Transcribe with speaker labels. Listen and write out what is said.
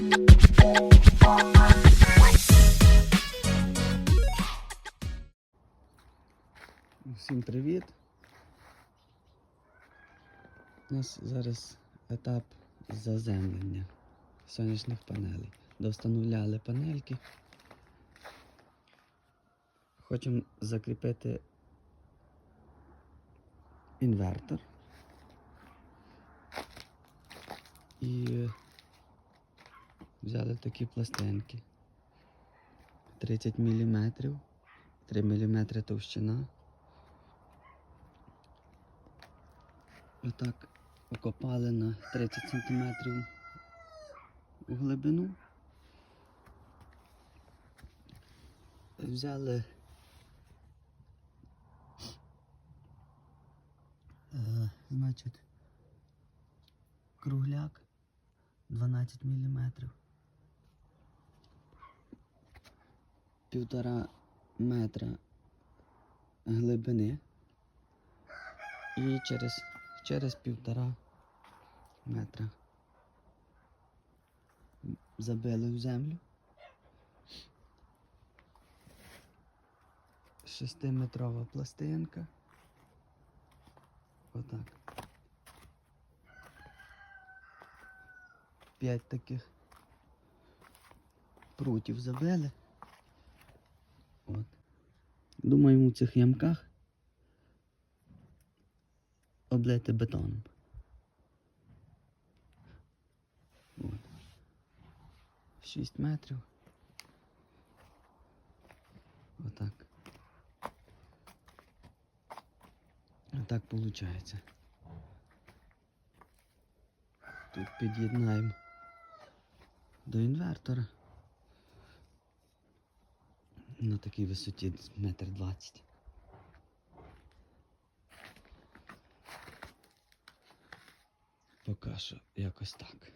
Speaker 1: Всім привіт! У нас зараз етап заземлення сонячних панелей. Довстановляли панельки. Хочемо закріпити інвертор. І взяли такі пластинки. 30 мм, 3 мм товщина. Отак окопали на 30 см у глибину. Взяли е, значить, кругляк 12 мм. Півтора метра глибини і через, через півтора метра забили в землю. Шестиметрова пластинка. Отак. П'ять таких прутів забили. Думаю, у цих ямках облити бетоном. От. 6 метрів. Отак. Отак виходить. Тут під'єднаємо до інвертора. На такій висоті метр двадцять. Поки що якось так.